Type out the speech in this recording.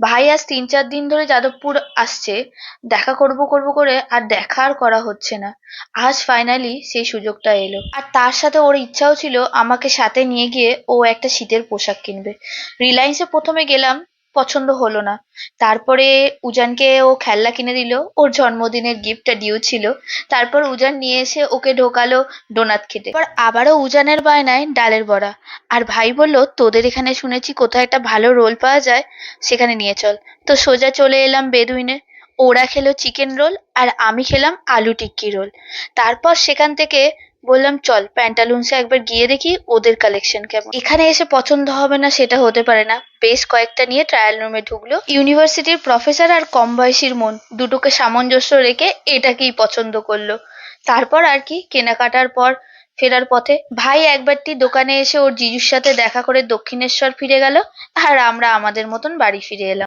ভাই আজ তিন চার দিন ধরে যাদবপুর আসছে, দেখা করব করব করে আর দেখা আর করা হচ্ছে না। আজ ফাইনালি সেই সুযোগটা এলো। আর তার সাথে ওর ইচ্ছাও ছিল আমাকে সাথে নিয়ে গিয়ে ও একটা শীতের পোশাক কিনবে। রিলায়েন্সে প্রথমে গেলাম পছন্দ হলো না। তারপরে উজানকে ও খেলনা কিনে দিল, ওর জন্মদিনের গিফটটা ডিউ ছিল। তারপর উজান নিয়ে এসে ওকে ঢোকালো ডোনাট খেতে। এবার আবারও উজানের বায়নায় ডালের বড়া। আর ভাই বলল, তোদের এখানে শুনেছি কোথায় একটা ভালো রোল পাওয়া যায়, সেখানে নিয়ে চল। তো সোজা চলে এলাম বেদুইনে। ওরা খেলো চিকেন রোল আর আমি খেলাম আলু টিক্কি রোল তারপর সেখান থেকে বললাম, চল প্যান্টালুন্সে একবার গিয়ে দেখি ওদের কালেকশন কেমন। এখানে এসে পছন্দ হবে না সেটা হতে পারে না। বেশ কয়েকটা নিয়ে ট্রায়াল রুমে ঢুকলো। ইউনিভার্সিটির প্রফেসর আর কম বয়সীর মন দুটোকে সামঞ্জস্য রেখে এটাকেই পছন্দ করল। তারপর আর কি, কেনাকাটার পর ফেরার পথে ভাই একবারটি দোকানে এসে ওর জিজুর সাথে দেখা করে দক্ষিণেশ্বর ফিরে গেল আর আমরা আমাদের মতন বাড়ি ফিরে এলাম।